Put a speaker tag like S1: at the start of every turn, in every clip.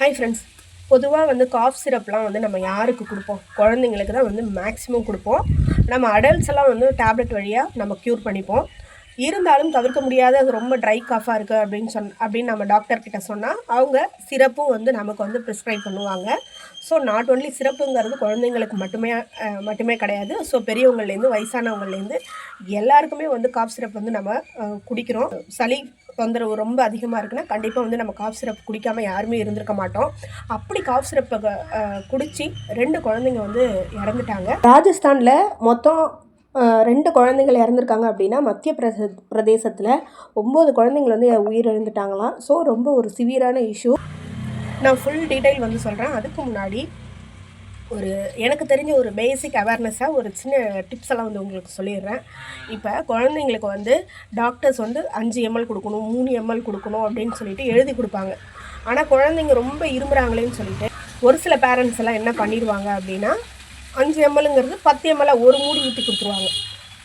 S1: Hi friends பொதுவாக வந்து cough சிரப்லாம் வந்து நம்ம யாருக்கு கொடுப்போம்? குழந்தைங்களுக்கு தான் வந்து மேக்ஸிமம் கொடுப்போம். நம்ம அடல்ட்ஸ் எல்லாம் வந்து டேப்லெட் வழியாக நம்ம க்யூர் பண்ணிப்போம். இருந்தாலும் தவிர்க்க முடியாத அது ரொம்ப ட்ரை காஃபாக இருக்குது அப்படின்னு சொன் அப்படின்னு நம்ம டாக்டர்கிட்ட சொன்னால் அவங்க சிரப்பும் வந்து நமக்கு வந்து ப்ரிஸ்கிரைப் பண்ணுவாங்க. ஸோ நாட் ஒன்லி சிறப்புங்கிறது குழந்தைங்களுக்கு மட்டுமே மட்டுமே கிடையாது. ஸோ பெரியவங்கள்லேருந்து வயசானவங்கள்லேருந்து எல்லாருக்குமே வந்து காஃப் சிரப் வந்து நம்ம குடிக்கிறோம். சளி தொந்தரவு ரொம்ப அதிகமாக இருக்குன்னா கண்டிப்பாக வந்து நம்ம காஃப் சிரப் குடிக்காமல் யாருமே இருந்திருக்க மாட்டோம். அப்படி காஃப் சிரப்பை குடித்து ரெண்டு குழந்தைங்க வந்து இறந்துட்டாங்க. ராஜஸ்தானில் மொத்தம் ரெண்டு குழந்தைகள் இறந்துருக்காங்க அப்படின்னா மத்திய பிரதே பிரதேசத்தில் ஒம்பது குழந்தைங்கள் வந்து உயிர் இழந்துட்டாங்களாம் ஸோ ரொம்ப ஒரு சிவியரான இஷ்யூ நான் ஃபுல் டீட்டெயில் வந்து சொல்கிறேன் அதுக்கு முன்னாடி ஒரு எனக்கு தெரிஞ்ச ஒரு பேசிக் அவேர்னஸாக ஒரு சின்ன டிப்ஸ் எல்லாம் வந்து உங்களுக்கு சொல்லிடுறேன். இப்போ குழந்தைங்களுக்கு வந்து டாக்டர்ஸ் வந்து அஞ்சு எம்எல் கொடுக்கணும் மூணு எம்எல் கொடுக்கணும் அப்படின்னு சொல்லிட்டு எழுதி கொடுப்பாங்க. ஆனால் குழந்தைங்க ரொம்ப இருமுறாங்களேன்னு சொல்லிட்டு ஒரு சில பேரண்ட்ஸ் எல்லாம் என்ன பண்ணிடுவாங்க அப்படின்னா அஞ்சு எம்எல்ங்கிறது பத்து எம்எல்ல ஒரு மூடி ஊற்றி கொடுத்துருவாங்க.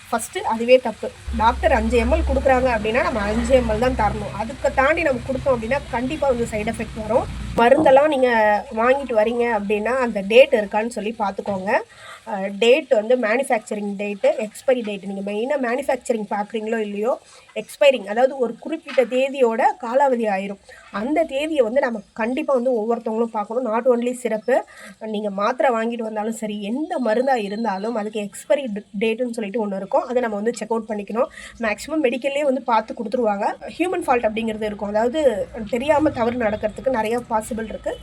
S1: ஃபஸ்ட்டு அதுவே தப்பு. டாக்டர் அஞ்சு எம்எல் கொடுக்குறாங்க அப்படின்னா நம்ம அஞ்சு எம்எல் தான் தரணும். அதுக்கு தாண்டி நம்ம கொடுத்தோம் அப்படின்னா கண்டிப்பாக வந்து சைடு எஃபெக்ட் வரும். மருந்தெல்லாம் நீங்கள் வாங்கிட்டு வரீங்க அப்படின்னா அந்த டேட் இருக்கான்னு சொல்லி பார்த்துக்கோங்க டேட் வந்து மேனுஃபேக்சரிங் டேட்டு எக்ஸ்பைரி டேட் நீங்கள் மெயினாக மேனுஃபேக்சரிங் பார்க்குறீங்களோ இல்லையோ எக்ஸ்பைரிங் அதாவது ஒரு குறிப்பிட்ட தேதியோட காலாவதி ஆயிரும். அந்த தேதியை வந்து நம்ம கண்டிப்பாக வந்து ஒவ்வொருத்தவங்களும் பார்க்கணும். நாட் ஒன்லி சிறப்பு நீங்கள் மாத்திரை வாங்கிட்டு வந்தாலும் சரி எந்த மருந்தாக இருந்தாலும் அதுக்கு எக்ஸ்பைரி டேட்டுன்னு சொல்லிட்டு ஒன்று இருக்கும். அதை நம்ம வந்து செக் அவுட் பண்ணிக்கணும். மேக்ஸிமம் மெடிக்கல்லே வந்து பார்த்து கொடுத்துருவாங்க. ஹியூமன் ஃபால்ட் அப்படிங்கிறது இருக்கும். அதாவது தெரியாமல் தவறு நடக்கிறதுக்கு நிறையா பாஸ் பாசிபிள் இருக்குது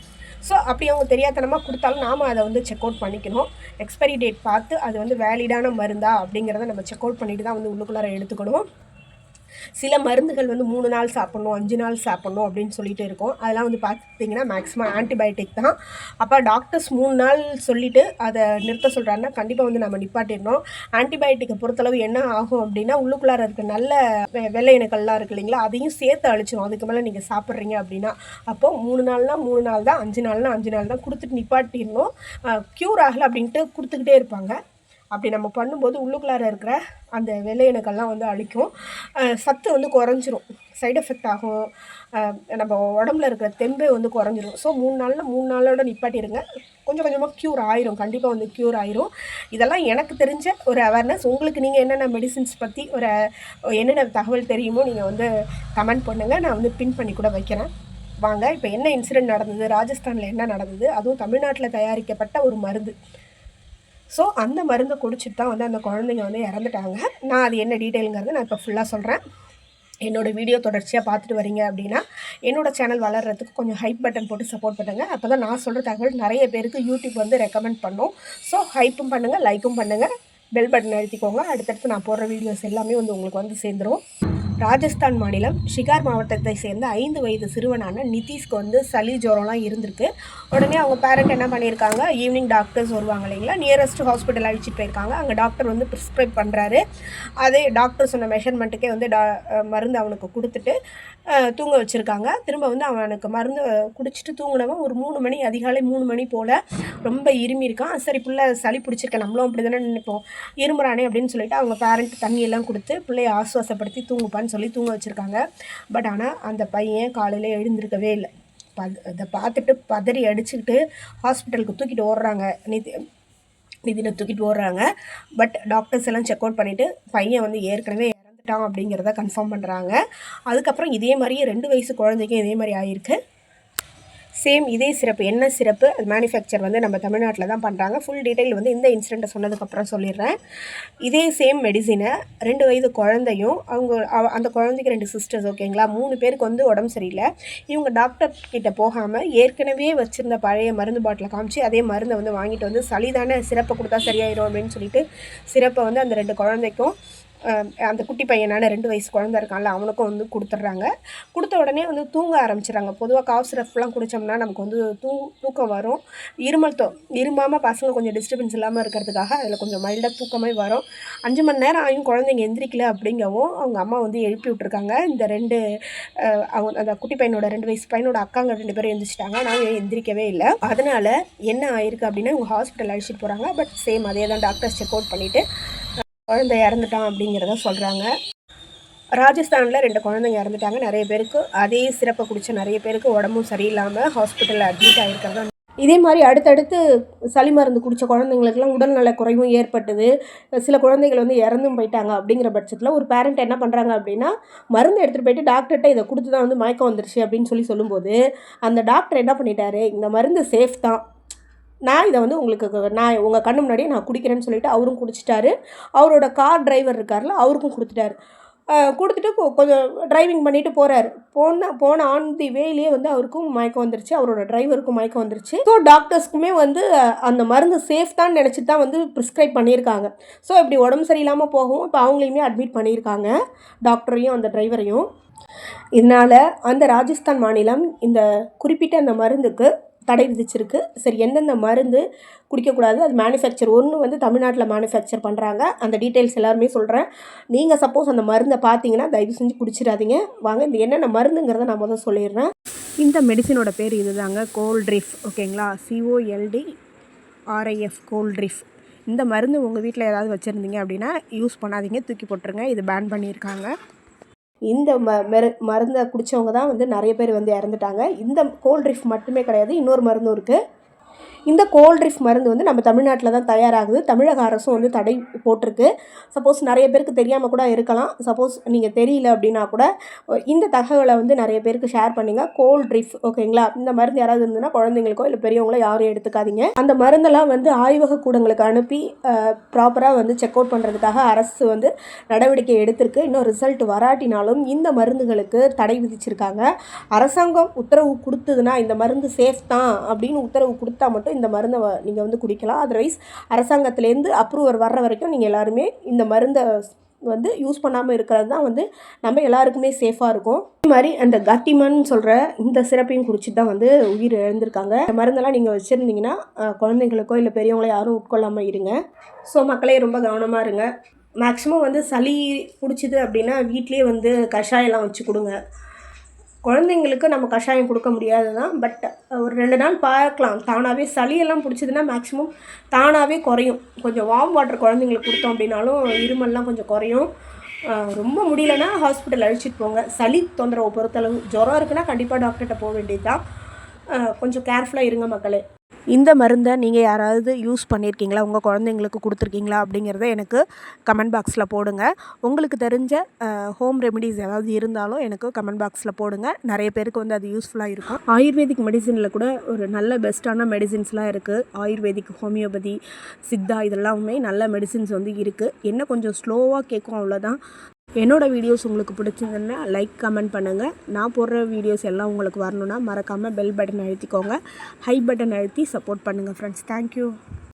S1: ஸோ அப்படி அவங்க தெரியாதனமாக கொடுத்தாலும் நாம் அதை வந்து செக் அவுட் பண்ணிக்கணும். எக்ஸ்பைரி டேட் பார்த்து அது வந்து வேலிடான மருந்தா அப்படிங்கிறத நம்ம செக் அவுட் பண்ணிட்டு தான் வந்து உள்ளுக்குள்ளார எடுத்துக்கணும். சில மருந்துகள் வந்து மூணு நாள் சாப்பிட்ணும் அஞ்சு நாள் சாப்பிட்ணும் அப்படின்னு சொல்லிட்டு இருக்கும். அதெல்லாம் வந்து பார்த்தீங்கன்னா மேக்ஸிமம் ஆன்டிபயோட்டிக் தான். அப்போ டாக்டர்ஸ் மூணு நாள் சொல்லிட்டு அதை நிறுத்த சொல்கிறாருன்னா கண்டிப்பாக வந்து நம்ம நிப்பாட்டிடணும். ஆன்டிபயோட்டிக்கை பொறுத்தளவு என்ன ஆகும் அப்படின்னா உள்ளுக்குள்ளார இருக்க நல்ல வெ- வெள்ளை இனக்கள்லாம் இருக்கு இல்லைங்களா அதையும் சேர்த்து அழிச்சிடும் அதுக்கு மேலே நீங்கள் சாப்பிட்றீங்க அப்படின்னா அப்போது மூணு நாள்னா மூணு நாள் தான் அஞ்சு நாள்னா அஞ்சு நாள் தான் கொடுத்துட்டு நிப்பாட்டிடணும். க்யூர் ஆகலை அப்படின்ட்டு கொடுத்துக்கிட்டே இருப்பாங்க. அப்படி நம்ம பண்ணும்போது உள்ளுக்குள்ளார இருக்கிற அந்த வெள்ளையணுக்கெல்லாம் வந்து அழிக்கும். சத்து வந்து குறைஞ்சிரும். சைடு எஃபெக்ட் ஆகும். நம்ம உடம்புல இருக்கிற தெம்பே வந்து குறைஞ்சிரும். ஸோ மூணு நாளில் மூணு நாளோட நிப்பாட்டிடுங்க கொஞ்சம் கொஞ்சமாக க்யூர் ஆயிரும். கண்டிப்பாக வந்து க்யூர் ஆயிரும். இதெல்லாம் எனக்கு தெரிஞ்ச ஒரு அவேர்னஸ் உங்களுக்கு நீங்கள் என்னென்ன மெடிசின்ஸ் பற்றி ஒரு என்னென்ன தகவல் தெரியுமோ நீங்கள் வந்து கமெண்ட் பண்ணுங்கள் நான் வந்து பின் பண்ணி கூட வைக்கிறேன். வாங்க. இப்போ என்ன இன்சிடென்ட் நடந்தது? ராஜஸ்தானில் என்ன நடந்தது? அதுவும் தமிழ்நாட்டில் தயாரிக்கப்பட்ட ஒரு மருந்து. ஸோ அந்த மருந்தை குடிச்சிட்டு தான் வந்து அந்த குழந்தைங்க வந்து இறந்துட்டாங்க. நான் அது என்ன டீட்டெயிலுங்கிறது நான் இப்போ ஃபுல்லாக சொல்கிறேன் என்னோடய வீடியோ தொடர்ச்சியாக பார்த்துட்டு வரீங்க அப்படின்னா என்னோடய சேனல் வளர்கிறதுக்கு கொஞ்சம் ஹைப் பட்டன் போட்டு சப்போர்ட் பண்ணுங்கள் அப்போ தான் நான் சொல்கிற தகவல் நிறைய பேருக்கு யூடியூப் வந்து ரெக்கமெண்ட் பண்ணும். ஸோ ஹைப்பும் பண்ணுங்கள் லைக்கும் பண்ணுங்கள் பெல் பட்டன் அழுத்திக்கோங்க. அடுத்தடுத்து நான் போடுற வீடியோஸ் எல்லாமே வந்து உங்களுக்கு வந்து சேர்ந்துரும். ராஜஸ்தான் மாநிலம் ஷிகார் மாவட்டத்தை சேர்ந்த ஐந்து வயது சிறுவனான நிதிஷ்க்கு வந்து சளி ஜுரம்லாம் இருந்திருக்கு. உடனே அவங்க பேரண்ட் என்ன பண்ணியிருக்காங்க? ஈவினிங் டாக்டர்ஸ் வருவாங்க இல்லைங்களா? நியரஸ்ட் ஹாஸ்பிட்டல் அழைச்சிட்டு போயிருக்காங்க. அங்கே டாக்டர் வந்து ப்ரிஸ்கிரைப் பண்ணுறாரு அதே டாக்டர் சொன்ன மெஷர்மெண்ட்டுக்கே வந்து டா மருந்து அவனுக்கு கொடுத்துட்டு தூங்க வச்சுருக்காங்க. திரும்ப வந்து அவனுக்கு மருந்து குடிச்சிட்டு தூங்கினவன் ஒரு மூணு மணி அதிகாலை மூணு மணி போல் ரொம்ப இருமி இருக்கான். சரி பிள்ளை சளி பிடிச்சிருக்கேன் நம்மளும் அப்படி தானே நினைப்போம். இருமுறானே அப்படின்னு சொல்லிட்டு அவங்க பேரண்ட் தண்ணியெல்லாம் கொடுத்து பிள்ளைய ஆசுவாசப்படுத்தி தூங்குப்பான்னு சொல்லி தூங்க வச்சுருக்காங்க. பட் ஆனால் அந்த பையன் காலையில் எழுந்திருக்கவே இல்லை. ப அதை பார்த்துட்டு பதறி அடிச்சுக்கிட்டு ஹாஸ்பிட்டலுக்கு தூக்கிட்டு ஓடுறாங்க. நிதி நிதினை தூக்கிட்டு ஓடுறாங்க. பட் டாக்டர்ஸ் எல்லாம் செக் அவுட் பண்ணிவிட்டு பையன் வந்து ஏற்கனவே இறந்துட்டான் அப்படிங்கிறத கன்ஃபார்ம் பண்ணுறாங்க அதுக்கப்புறம் இதே மாதிரியே ரெண்டு வயசு குழந்தைக்கும் இதே மாதிரி ஆயிருக்கு. சேம் இதே சிறப்பு. என்ன சிறப்பு? அது மேனுஃபேக்சர் வந்து நம்ம தமிழ்நாட்டில் தான் பண்ணுறாங்க ஃபுல் டீட்டெயில் வந்து இந்த இன்சிடெண்ட்டை சொன்னதுக்கப்புறம் சொல்லிடுறேன். இதே சேம் மெடிசினை ரெண்டு வயது குழந்தையும் அவங்க அந்த குழந்தைக்கு ரெண்டு சிஸ்டர்ஸ் ஓகேங்களா மூணு பேருக்கு வந்து உடம்பு சரியில்லை. இவங்க டாக்டர் கிட்டே போகாமல் ஏற்கனவே வச்சுருந்த பழைய மருந்து பாட்டிலை காமிச்சு அதே மருந்தை வந்து வாங்கிட்டு வந்து சளிதான சிறப்பை கொடுத்தா சரியாயிடும் அப்படின்னு சொல்லிட்டு சிறப்பை வந்து அந்த ரெண்டு குழந்தைக்கும் அந்த குட்டி பையனான ரெண்டு வயசு குழந்தை இருக்கான்ல அவனுக்கும் வந்து கொடுத்துட்றாங்க. கொடுத்த உடனே வந்து தூங்க ஆரம்பிச்சிடுறாங்க. பொதுவாக காஃப் சிரப்லாம் குடித்தோம்னா நமக்கு வந்து தூ தூக்கம் வரும். இருமல் தோ இருமாமல் பசங்க கொஞ்சம் டிஸ்டர்பன்ஸ் இல்லாமல் இருக்கிறதுக்காக அதில் கொஞ்சம் மைல்டாக தூக்கமே வரும். அஞ்சு மணி நேரம் ஆகியும் குழந்தைங்க எந்திரிக்கல அப்படிங்கவும் அவங்க அம்மா வந்து எழுப்பி விட்ருக்காங்க இந்த ரெண்டு அவங்க அந்த குட்டி பையனோட ரெண்டு வயசு பையனோட அக்காங்க ரெண்டு பேரும் எந்திரிச்சிட்டாங்க. நாங்கள் எந்திரிக்கவே இல்லை? அதனால் என்ன ஆயிருக்கு அப்படின்னா இவங்க ஹாஸ்பிட்டல் அழைச்சிட்டு போகிறாங்க பட் சேம் அதே தான் டாக்டர்ஸ் செக் அவுட் பண்ணிவிட்டு குழந்தை இறந்துட்டான் அப்படிங்கிறத சொல்கிறாங்க ராஜஸ்தானில் ரெண்டு குழந்தைங்க இறந்துட்டாங்க நிறைய பேருக்கு. அதே சிறப்பை குடித்த நிறைய பேருக்கு உடம்பும் சரியில்லாமல் ஹாஸ்பிட்டலில் அட்மிட் ஆகிருக்கிறதா இதே மாதிரி அடுத்தடுத்து சளி மருந்து குடித்த குழந்தைங்களுக்குலாம் உடல்நல குறைவும் ஏற்பட்டது. சில குழந்தைகள் வந்து இறந்தும் போயிட்டாங்க அப்படிங்கிற பட்சத்தில் ஒரு பேரண்ட் என்ன பண்ணுறாங்க அப்படின்னா மருந்து எடுத்துகிட்டு போயிட்டு டாக்டர்கிட்ட இதை கொடுத்து தான் வந்து மயக்கம் வந்துருச்சு அப்படின்னு சொல்லி சொல்லும்போது அந்த டாக்டர் என்ன பண்ணிட்டாரு? இந்த மருந்து சேஃப் தான். நான் இதை வந்து உங்களுக்கு நான் உங்கள் கண்ணு முன்னாடியே நான் குடிக்கிறேன்னு சொல்லிட்டு அவரும் குடிச்சிட்டாரு. அவரோட கார் டிரைவர் இருக்கார்ல அவருக்கும் கொடுத்துட்டாரு. கொடுத்துட்டு கொ- கொஞ்சம் டிரைவிங் பண்ணிட்டு போகிறார் போன போன ஆன் தி வேலையே வந்து அவருக்கும் மயக்கம் வந்துருச்சு அவரோட டிரைவருக்கும் மயக்கம் வந்துருச்சு. ஸோ டாக்டர்ஸ்க்குமே வந்து அந்த மருந்து சேஃப் தான் நினச்சி தான் வந்து ப்ரிஸ்கிரைப் பண்ணியிருக்காங்க. ஸோ இப்படி உடம்பு சரியில்லாமல் போகவும் இப்போ அவங்களையுமே அட்மிட் பண்ணியிருக்காங்க டாக்டரையும் அந்த டிரைவரையும் இதனால் அந்த ராஜஸ்தான் மாநிலம் இந்த குறிப்பிட்ட அந்த மருந்துக்கு தடை விதிச்சிருக்கு. சரி எந்தெந்த மருந்து குடிக்கக்கூடாது அது மேனுஃபேக்சர் ஒன்று வந்து தமிழ்நாட்டில் மேனுஃபேக்சர் பண்ணுறாங்க அந்த டீட்டெயில்ஸ் எல்லாருமே சொல்கிறேன் நீங்கள் சப்போஸ் அந்த மருந்தை பார்த்தீங்கன்னா தயவு செஞ்சு குடிச்சிடாதீங்க. வாங்க இந்த என்னென்ன மருந்துங்கிறத நான் முதல் சொல்லிடுறேன். இந்த மெடிசினோட பேர் இதுதாங்க கோல்ட்ரிஃப் ஓகேங்களா சிஓஎல்டி ஆர்ஐஎஃப் கோல்ட்ரிஃப் இந்த மருந்து உங்கள் வீட்டில் ஏதாவது வச்சுருந்தீங்க அப்படின்னா யூஸ் பண்ணாதீங்க. தூக்கி போட்டுருங்க. இது பேன் பண்ணியிருக்காங்க. இந்த ம மெரு மருந்தை குடித்தவங்க தான் வந்து நிறைய பேர் வந்து இறந்துட்டாங்க. இந்த கோல்ட் ட்ரிஃப் மட்டுமே கிடையாது இன்னொரு மருந்தும் இருக்குது இந்த கோல்ட்ரிஃப் மருந்து வந்து நம்ம தமிழ்நாட்டில் தான் தயாராகுது. தமிழக அரசும் வந்து தடை போட்டிருக்கு. சப்போஸ் நிறைய பேருக்கு தெரியாமல் கூட இருக்கலாம். சப்போஸ் நீங்கள் தெரியல அப்படின்னா கூட இந்த தகவலை வந்து நிறைய பேருக்கு ஷேர் பண்ணுங்க. கோல்ட்ரிஃப் ஓகேங்களா இந்த மருந்து யாராவது இருந்ததுன்னா குழந்தைங்களுக்கோ இல்லை பெரியவங்களோ யாரும் எடுத்துக்காதீங்க. அந்த மருந்தெல்லாம் வந்து ஆய்வக கூடங்களுக்கு அனுப்பி ப்ராப்பராக வந்து செக் அவுட் பண்ணுறதுக்காக அரசு வந்து நடவடிக்கை எடுத்திருக்கு. இன்னும் ரிசல்ட் வராட்டினாலும் இந்த மருந்துகளுக்கு தடை விதிச்சிருக்காங்க. அரசாங்கம் உத்தரவு கொடுத்ததுன்னா இந்த மருந்து சேஃப் தான் அப்படின்னு உத்தரவு கொடுத்தா மட்டும் இந்த மருந்தை நீங்கள் வந்து குடிக்கலாம். அதர்வைஸ் அரசாங்கத்துலேருந்து அப்ரூவர் வர்ற வரைக்கும் நீங்கள் எல்லாருமே இந்த மருந்தை வந்து யூஸ் பண்ணாமல் இருக்கிறது தான் வந்து நம்ம எல்லாருக்குமே சேஃபாக இருக்கும். அதே மாதிரி அந்த கத்திமன் சொல்கிற இந்த சிறப்பையும் குடிச்சிட்டு தான் வந்து உயிர் இழந்திருக்காங்க. இந்த மருந்தெல்லாம் நீங்கள் வச்சுருந்தீங்கன்னா குழந்தைங்களுக்கோ இல்லை பெரியவங்களோ யாரும் உட்கொள்ளாமல் இருங்க. ஸோ மக்களே ரொம்ப கவனமாக இருங்க. மேக்ஸிமம் வந்து சளி பிடிச்சிது அப்படின்னா வீட்லேயே வந்து கஷாயம்லாம் வச்சு கொடுங்க. குழந்தைங்களுக்கு நம்ம கஷாயம் கொடுக்க முடியாது தான் பட் ஒரு ரெண்டு நாள் பார்க்கலாம். தானாகவே சளியெல்லாம் பிடிச்சதுன்னா மேக்ஸிமம் தானாகவே குறையும். கொஞ்சம் வார்ம் வாட்டர் குழந்தைங்களுக்கு கொடுத்தோம் அப்படின்னாலும் இருமல்லாம் கொஞ்சம் குறையும். ரொம்ப முடியலன்னா ஹாஸ்பிட்டல் அழைச்சிட்டு போங்க. சளி தொந்தரவு பொறுத்தளவு ஜுரம் இருக்குன்னா கண்டிப்பாக டாக்டர்கிட்ட போக வேண்டியது தான் கொஞ்சம் கேர்ஃபுல்லாக இருங்க மக்களே. இந்த மருந்தை நீங்கள் யாராவது யூஸ் பண்ணியிருக்கீங்களா உங்கள் குழந்தைங்களுக்கு கொடுத்துருக்கீங்களா? அப்படிங்கிறத எனக்கு கமெண்ட் பாக்ஸில் போடுங்க. உங்களுக்கு தெரிஞ்ச ஹோம் ரெமெடிஸ் ஏதாவது இருந்தாலும் எனக்கு கமெண்ட் பாக்ஸில் போடுங்க. நிறைய பேருக்கு வந்து அது யூஸ்ஃபுல்லாக இருக்கும். ஆயுர்வேதிக் மெடிசனில் கூட ஒரு நல்ல பெஸ்ட்டான மெடிசின்ஸ்லாம் இருக்குது ஆயுர்வேதிக் ஹோமியோபதி சித்தா இதெல்லாமே நல்ல மெடிசின்ஸ் வந்து இருக்குது என்ன கொஞ்சம் ஸ்லோவாக கேட்கும் அவ்வளோதான் என்னோடய வீடியோஸ் உங்களுக்கு பிடிச்சிருந்ததுன்னா லைக் கமெண்ட் பண்ணுங்கள் நான் போடுற வீடியோஸ் எல்லாம் உங்களுக்கு வரணும்னா மறக்காமல் பெல் பட்டன் அழுத்திக்கோங்க. ஹை பட்டன் அழுத்தி சப்போர்ட் பண்ணுங்கள் ஃப்ரெண்ட்ஸ் தேங்க்யூ